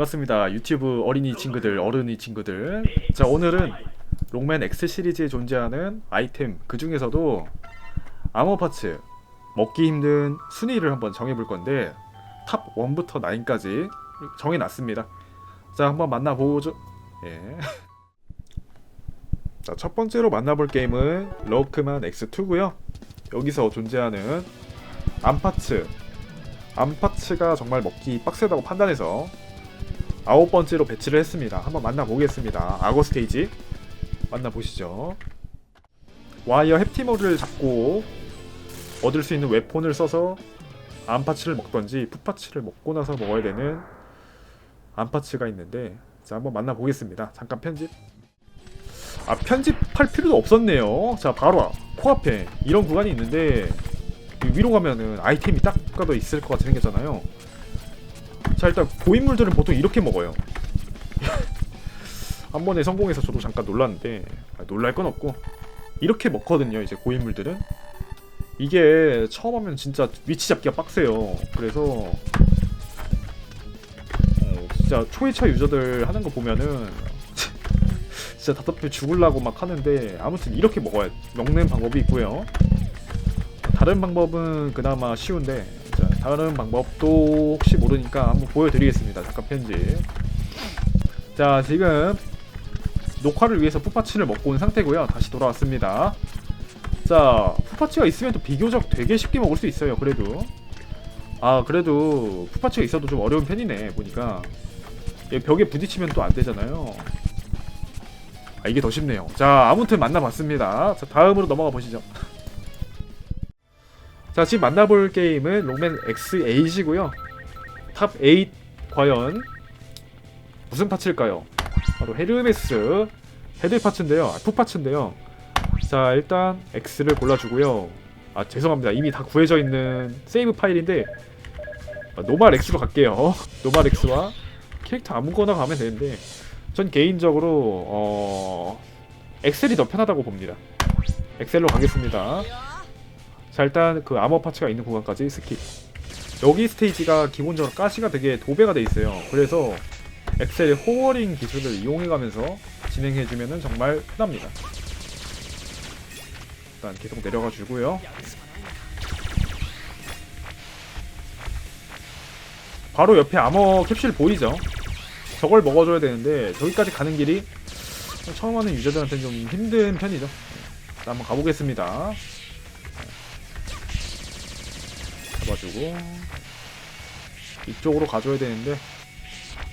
반갑습니다. 유튜브 어린이 친구들, 어른이 친구들. 자, 오늘은 롱맨 X 시리즈에 존재하는 아이템 그 중에서도 아머 파츠 먹기 힘든 순위를 한번 정해볼 건데 탑 1부터 9까지 정해놨습니다. 자, 한번 만나보죠. 예. 자, 첫 번째로 만나볼 게임은 러크만 X2고요. 여기서 존재하는 암파츠 암파츠가 정말 먹기 빡세다고 판단해서 아홉 번째로 배치를 했습니다. 한번 만나보겠습니다. 악어 스테이지 만나보시죠. 와이어 햅티머를 잡고 얻을 수 있는 웨폰을 써서 암파츠를 먹던지 풋파츠를 먹고 나서 먹어야 되는 암파츠가 있는데 자 한번 만나보겠습니다. 잠깐 편집. 아 편집할 필요도 없었네요. 자 바로 코앞에 이런 구간이 있는데 위로 가면은 아이템이 딱 가도 있을 것 같이 생겼잖아요. 자 일단 고인물들은 보통 이렇게 먹어요. 한 번에 성공해서 저도 잠깐 놀랐는데 아, 놀랄 건 없고 이렇게 먹거든요. 이제 고인물들은 이게 처음 하면 진짜 위치 잡기가 빡세요. 그래서 어, 진짜 초회차 유저들 하는 거 보면은 진짜 답답해 죽을라고 막 하는데 아무튼 이렇게 먹어야 먹는 방법이 있고요. 다른 방법은 그나마 쉬운데 자, 다른 방법도 혹시 모르니까 한번 보여드리겠습니다. 잠깐 편집. 자 지금 녹화를 위해서 푸파치를 먹고 온 상태고요. 다시 돌아왔습니다. 자 푸파치가 있으면 또 비교적 되게 쉽게 먹을 수 있어요. 그래도 아 그래도 푸파치가 있어도 좀 어려운 편이네 보니까 얘 벽에 부딪히면 또 안 되잖아요. 아 이게 더 쉽네요. 자 아무튼 만나봤습니다. 자 다음으로 넘어가 보시죠. 자 지금 만나볼 게임은 롱맨 X8이고요. 탑8 과연 무슨 파츠일까요? 바로 헤르메스 헤드 파츠인데요. 아, 푸 파츠인데요. 자 일단 X를 골라주고요. 아 죄송합니다. 이미 다 구해져 있는 세이브 파일인데 아, 노말 X로 갈게요. 노말 X와 캐릭터 아무거나 가면 되는데 전 개인적으로 어 엑셀이 더 편하다고 봅니다. 엑셀로 가겠습니다 자 일단 그 아머 파츠가 있는 구간까지 스킵. 여기 스테이지가 기본적으로 가시가 되게 도배가 돼 있어요. 그래서 엑셀의 호어링 기술을 이용해가면서 진행해주면 정말 편합니다. 일단 계속 내려가 주고요. 바로 옆에 아머 캡슐 보이죠? 저걸 먹어줘야 되는데 저기까지 가는 길이 처음 하는 유저들한테는 좀 힘든 편이죠. 한번 가보겠습니다 잡아주고 이쪽으로 가줘야 되는데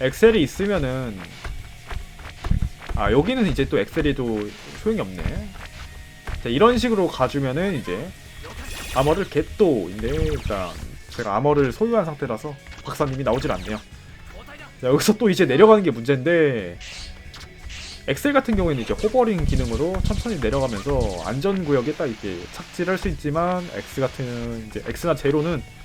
엑셀이 있으면은 아 여기는 이제 또 엑셀이 또 소용이 없네. 자, 이런 식으로 가주면은 이제 아머를 겟도인데 일단 제가 아머를 소유한 상태라서 박사님이 나오질 않네요. 자, 여기서 또 이제 내려가는 게 문제인데 엑셀 같은 경우에는 이제 호버링 기능으로 천천히 내려가면서 안전 구역에 딱 이렇게 착지를 할 수 있지만 X 같은 이제 X나 제로는 음,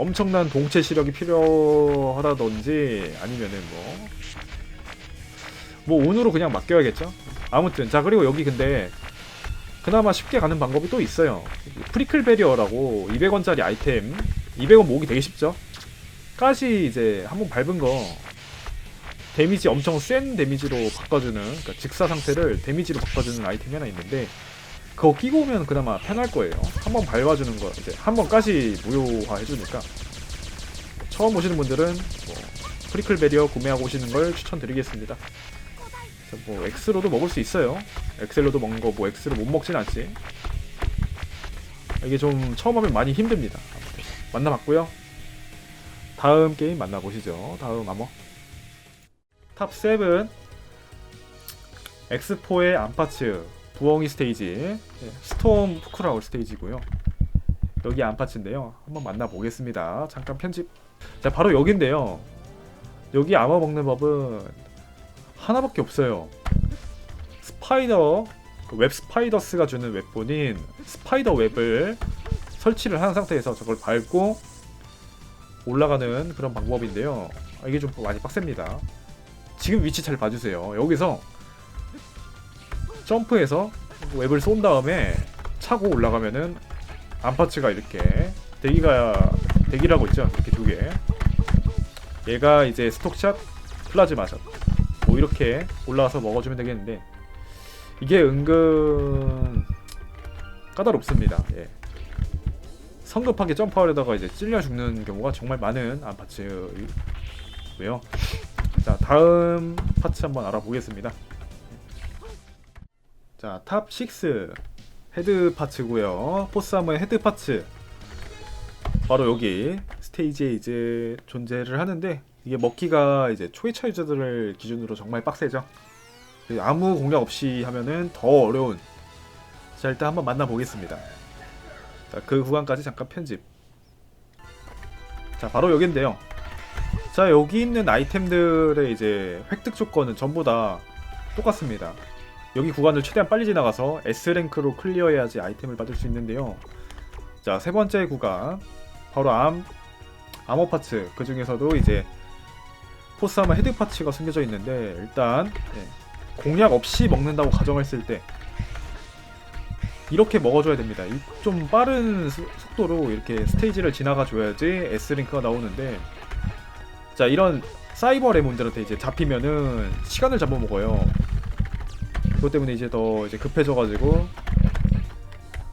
엄청난 동체 시력이 필요하다든지 아니면은 뭐 뭐 운으로 그냥 맡겨야겠죠. 아무튼 자 그리고 여기 근데 그나마 쉽게 가는 방법이 또 있어요. 프리클 베리어라고 200원짜리 아이템 200원 모으기 되게 쉽죠. 가시 이제 한번 밟은 거 데미지 엄청 센 데미지로 바꿔주는 그러니까 직사 상태를 데미지로 바꿔주는 아이템이 하나 있는데 그거 끼고 오면 그나마 편할 거예요. 한번 밟아주는 거 이제 한 번까지 무효화 해주니까 처음 오시는 분들은 뭐 프리클 베리어 구매하고 오시는 걸 추천드리겠습니다. 자, 뭐 X로도 먹을 수 있어요. 엑셀로도 먹는 거뭐 X로 못 먹진 않지. 이게 좀 처음 하면 많이 힘듭니다. 만나봤고요. 다음 게임 만나보시죠. 다음 아머. 탑7 엑스포의 안파츠 부엉이 스테이지. 예, 스톰 푸크라울 스테이지고요. 여기 안파츠인데요. 한번 만나보겠습니다. 잠깐 편집. 자 바로 여기인데요. 여기 아마 먹는 법은 하나밖에 없어요. 스파이더 그웹 스파이더스가 주는 웹본인 스파이더 웹을 설치를 한 상태에서 저걸 밟고 올라가는 그런 방법인데요. 아, 이게 좀 많이 빡셉니다. 지금 위치 잘 봐주세요. 여기서 점프해서 웹을 쏜 다음에 차고 올라가면은 암파츠가 이렇게 대기가 대기라고 있죠. 이렇게 두 개. 얘가 이제 스톡샷, 플라즈마샷 뭐 이렇게 올라와서 먹어주면 되겠는데 이게 은근 까다롭습니다. 예. 성급하게 점프하려다가 이제 찔려 죽는 경우가 정말 많은 안파츠고요. 자 다음 파츠 한번 알아보겠습니다. 자 탑 6 헤드 파츠고요. 포스아머의 헤드 파츠 바로 여기 스테이지에 이제 존재를 하는데 이게 먹기가 이제 초회차 유저들을 기준으로 정말 빡세죠. 아무 공략 없이 하면은 더 어려운. 자 일단 한번 만나보겠습니다. 자, 그 구간까지 잠깐 편집. 자 바로 여긴데요. 자 여기 있는 아이템들의 이제 획득 조건은 전부 다 똑같습니다. 여기 구간을 최대한 빨리 지나가서 S 랭크로 클리어해야지 아이템을 받을 수 있는데요. 자 세 번째 구간 바로 암 아머 파츠 그 중에서도 이제 포스아머 헤드 파츠가 숨겨져 있는데 일단 예, 공략 없이 먹는다고 가정했을 때 이렇게 먹어줘야 됩니다. 이좀 빠른 수- 속도로 이렇게 스테이지를 지나가 줘야지 S 링크가 나오는데 자 이런 사이버 레몬들한테 이제 잡히면은 시간을 잡아먹어요. 그것 때문에 이제 더 이제 급해져가지고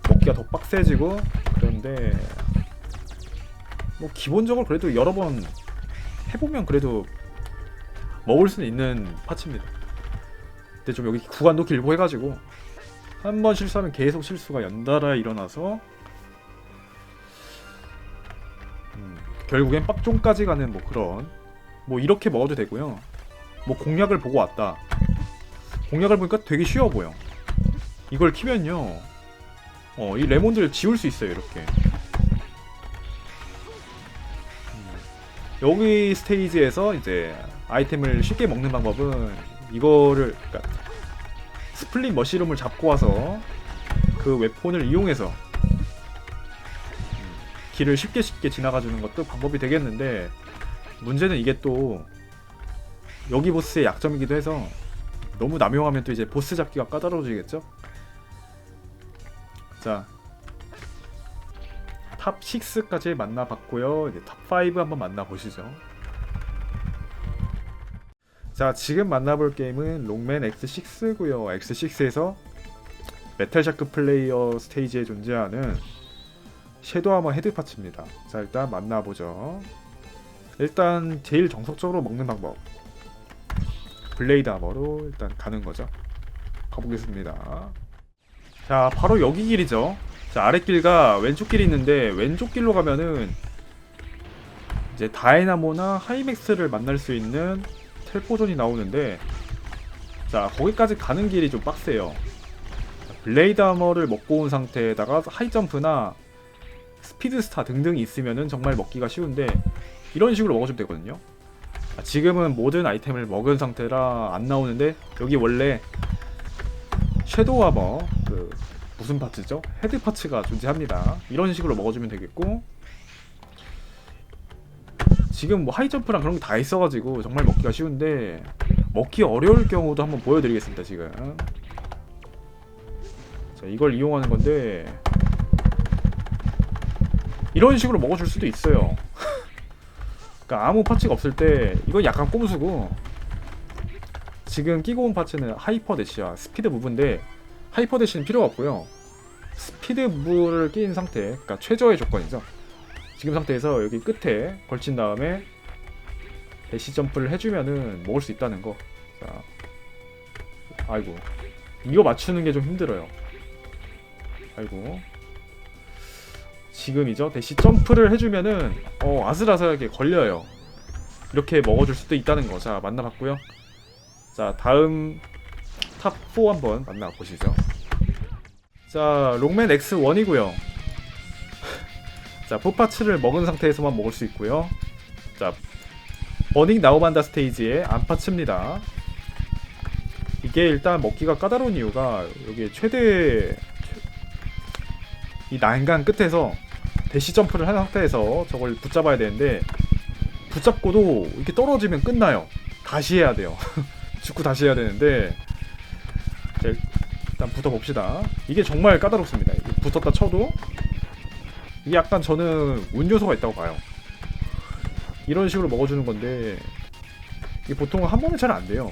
먹기가 더 빡세지고 그런데 뭐 기본적으로 그래도 여러 번 해보면 그래도 먹을 수는 있는 파츠입니다. 근데 좀 여기 구간도 길고 해가지고 한 번 실수하면 계속 실수가 연달아 일어나서 음, 결국엔 빡종까지 가는 뭐 그런 뭐 이렇게 먹어도 되고요. 뭐 공략을 보고 왔다. 공략을 보니까 되게 쉬워 보여. 이걸 키면요. 어, 이 레몬들 지울 수 있어요, 이렇게. 음, 여기 스테이지에서 이제 아이템을 쉽게 먹는 방법은 이거를 그러니까 스플릿 머시룸을 잡고 와서 그 웹폰을 이용해서 음, 길을 쉽게 쉽게 지나가 주는 것도 방법이 되겠는데 문제는 이게 또 여기 보스의 약점이기도 해서 너무 남용하면 또 이제 보스 잡기가 까다로워지겠죠? 자, 탑 6까지 만나봤고요. 이제 탑 5 한번 만나보시죠. 자, 지금 만나볼 게임은 롱맨 X6고요. X6에서 메탈 샤크 플레이어 스테이지에 존재하는 섀도우아머 헤드 파츠입니다. 자, 일단 만나보죠. 일단 제일 정석적으로 먹는 방법. 블레이드 아머로 일단 가는 거죠. 가보겠습니다. 자, 바로 여기 길이죠. 자, 아랫길과 왼쪽 길이 있는데 왼쪽 길로 가면은 이제 다이나모나 하이맥스를 만날 수 있는 텔포존이 나오는데 자, 거기까지 가는 길이 좀 빡세요. 자, 블레이드 아머를 먹고 온 상태에다가 하이점프나 스피드스타 등등이 있으면은 정말 먹기가 쉬운데 이런 식으로 먹어주면 되거든요. 아, 지금은 모든 아이템을 먹은 상태라 안 나오는데 여기 원래 섀도우 아머 그 무슨 파츠죠? 헤드 파츠가 존재합니다. 이런 식으로 먹어주면 되겠고 지금 뭐 하이점프랑 그런 게다 있어가지고 정말 먹기가 쉬운데 먹기 어려울 경우도 한번 보여드리겠습니다. 지금 자 이걸 이용하는 건데 이런 식으로 먹어줄 수도 있어요. 그러니까 아무 파츠가 없을 때 이건 약간 꼼수고 지금 끼고 온 파츠는 하이퍼 대시야 스피드 무브인데 하이퍼 대시는 필요가 없고요. 스피드 무브를 끼인 상태 그러니까 최저의 조건이죠. 지금 상태에서 여기 끝에 걸친 다음에 대시 점프를 해주면은 먹을 수 있다는 거. 자, 아이고 이거 맞추는 게 좀 힘들어요. 아이고 지금이죠. 대시 점프를 해주면은 어, 아슬아슬하게 걸려요. 이렇게 먹어줄 수도 있다는 거. 자 만나봤고요. 자 다음 탑4 한번 만나보시죠. 자 롱맨 X1이고요. 자 포파츠를 먹은 상태에서만 먹을 수 있고요. 자 버닝 나우만다 스테이지의 안파츠입니다. 이게 일단 먹기가 까다로운 이유가 여기 최대 이 난간 끝에서 대시 점프를 한 상태에서 저걸 붙잡아야 되는데 붙잡고도 이렇게 떨어지면 끝나요. 다시 해야 돼요. 죽고 다시 해야 되는데 자, 일단 붙어 봅시다. 이게 정말 까다롭습니다. 붙었다 쳐도 이게 약간 저는 운 요소가 있다고 봐요. 이런 식으로 먹어주는 건데 이게 보통 한 번에 잘 안 돼요.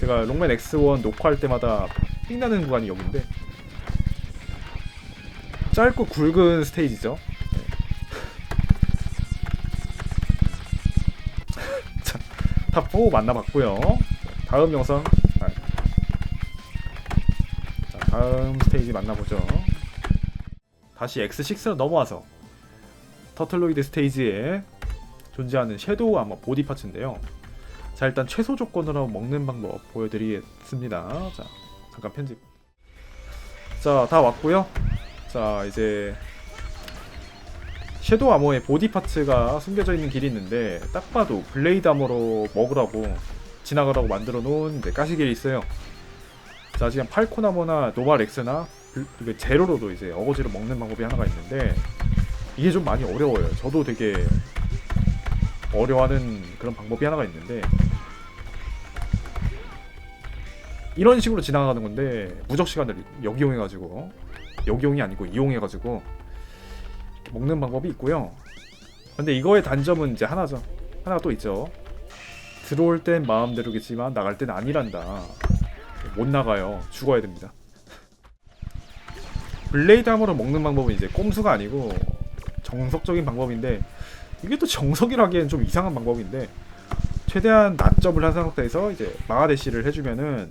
제가 롱맨 X1 녹화할 때마다 삥나는 구간이 여기인데 짧고 굵은 스테이지죠. 네. 자, 탑4 만나봤고요. 다음 영상 아. 자, 다음 스테이지 만나보죠. 다시 X6로 넘어와서 터틀로이드 스테이지에 존재하는 섀도우 아마 보디 파츠인데요. 자 일단 최소 조건으로 먹는 방법 보여드리겠습니다. 자 잠깐 편집. 자 다 왔고요. 자 이제 섀도우 아머의 보디 파츠가 숨겨져 있는 길이 있는데 딱 봐도 블레이드 아머로 먹으라고 지나가라고 만들어 놓은 이제 가시길이 있어요. 자 지금 팔콘 아머나 엑스나 블- 이게 제로로도 이제 어거지로 먹는 방법이 하나가 있는데 이게 좀 많이 어려워요. 저도 되게 어려워하는 그런 방법이 하나가 있는데 이런 식으로 지나가는 건데 무적 시간을 역이용해가지고 역이용이 아니고 이용해가지고 먹는 방법이 있고요. 근데 이거의 단점은 이제 하나죠. 하나 또 있죠. 들어올 땐 마음대로겠지만 나갈 땐 아니란다. 못 나가요. 죽어야 됩니다. 블레이드 함으로 먹는 방법은 이제 꼼수가 아니고 정석적인 방법인데 이게 또 정석이라기엔 좀 이상한 방법인데 최대한 낮점을 한 상태에서 이제 마하데시를 해주면은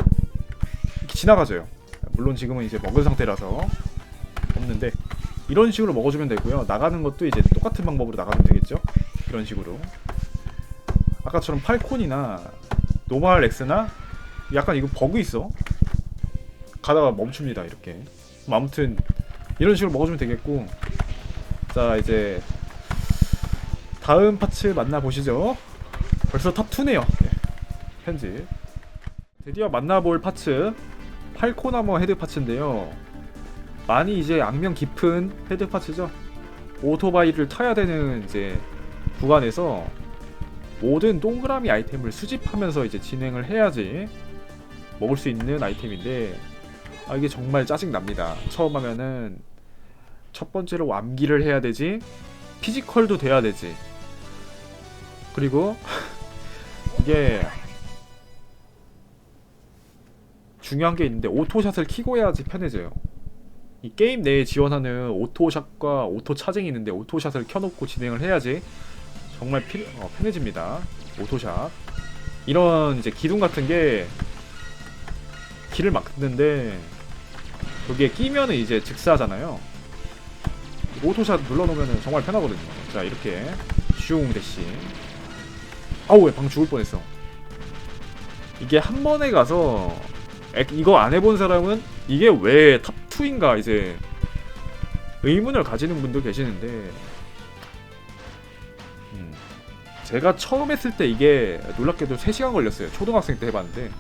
지나가져요. 물론 지금은 이제 먹은 상태라서 없는데 이런 식으로 먹어주면 되고요. 나가는 것도 이제 똑같은 방법으로 나가면 되겠죠. 이런 식으로 아까처럼 팔콘이나 노말 엑스나 약간 이거 버그 있어. 가다가 멈춥니다 이렇게. 뭐 아무튼 이런 식으로 먹어주면 되겠고 자 이제 다음 파츠 만나보시죠 벌써 탑2네요 편집 드디어 만나볼 파츠 팔코나머 헤드 파츠인데요 많이 이제 악명 깊은 헤드 파츠죠 오토바이를 타야 되는 이제 구간에서 모든 동그라미 아이템을 수집하면서 이제 진행을 해야지 먹을 수 있는 아이템인데 아 이게 정말 짜증 납니다. 처음 하면은 첫 번째로 암기를 해야 되지, 피지컬도 돼야 되지. 그리고 이게 중요한 게 있는데 오토샷을 키고 해야지 편해져요. 이 게임 내에 지원하는 오토샷과 오토 차징이 있는데 오토샷을 켜놓고 진행을 해야지 정말 필, 어, 편해집니다. 오토샷. 이런 이제 기둥 같은 게 길을 막는데 여기에 끼면은 이제 즉사하잖아요. 오토샷 눌러놓으면 정말 편하거든요. 자 이렇게 슝 대시. 아우 왜 방 죽을 뻔했어. 이게 한 번에 가서 액- 이거 안 해본 사람은 이게 왜 탑 2인가 이제 의문을 가지는 분도 계시는데 음, 제가 처음 했을 때 이게 놀랍게도 3시간 걸렸어요. 초등학생 때 해봤는데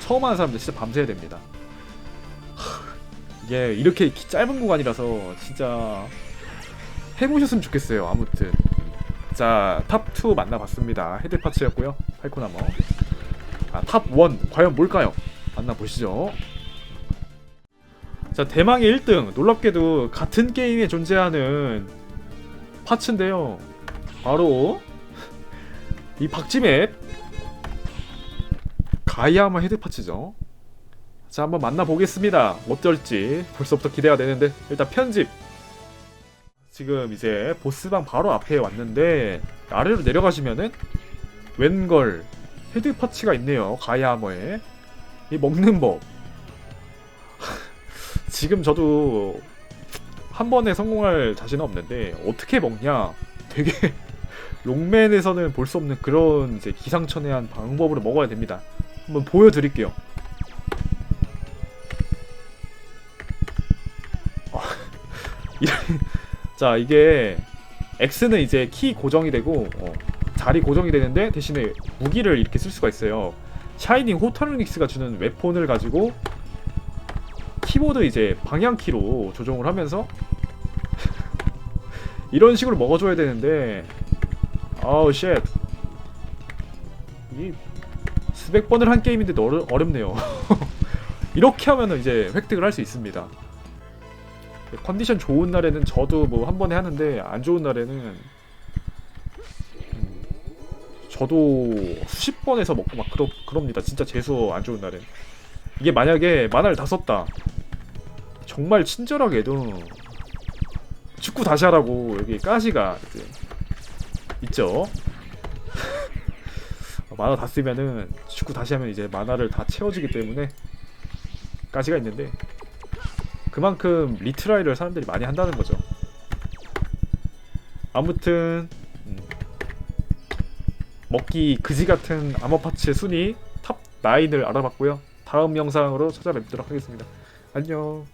처음 하는 사람들 진짜 밤새야 됩니다. 하, 이게 이렇게 기- 짧은 구간이라서 진짜 해보셨으면 좋겠어요. 아무튼 자 탑2 만나봤습니다. 헤드 파츠였고요. 팔코나머. 아, 탑1 과연 뭘까요? 만나보시죠. 자 대망의 1등 놀랍게도 같은 게임에 존재하는 파츠인데요. 바로 이 박지맵 가이아마 헤드 파츠죠. 자 한번 만나보겠습니다. 어떨지 벌써부터 기대가 되는데 일단 편집. 지금 이제 보스방 바로 앞에 왔는데 아래로 내려가시면은 웬걸 헤드 파츠가 있네요. 가이아머에 이 먹는 법. 지금 저도 한 번에 성공할 자신은 없는데 어떻게 먹냐? 되게 롱맨에서는 볼 수 없는 그런 이제 기상천외한 방법으로 먹어야 됩니다. 한번 보여드릴게요. 아, 자 이게 X는 이제 키 고정이 되고 어, 자리 고정이 되는데 대신에 무기를 이렇게 쓸 수가 있어요. 샤이닝 호타르닉스가 주는 웨폰을 가지고 키보드 이제 방향키로 조정을 하면서 이런 식으로 먹어줘야 되는데 아우 쉣 이 수백 번을 한 게임인데도 어려, 어렵네요 이렇게 하면은 이제 획득을 할 수 있습니다 컨디션 좋은 날에는 저도 뭐 한 번에 하는데 안 좋은 날에는 저도 수십 번에서 먹고 막 그러, 그럽니다. 진짜 재수 안 좋은 날엔. 이게 만약에 만화를 다 썼다. 정말 친절하게도 축구 다시 하라고 여기 가시가 이제 있죠. 만화 다 쓰면은 축구 다시 하면 이제 만화를 다 채워주기 때문에 가시가 있는데 그만큼 리트라이를 사람들이 많이 한다는 거죠. 아무튼 음, 먹기 그지 같은 아머파츠 순위 탑 9을 알아봤고요. 다음 영상으로 찾아뵙도록 하겠습니다. 안녕.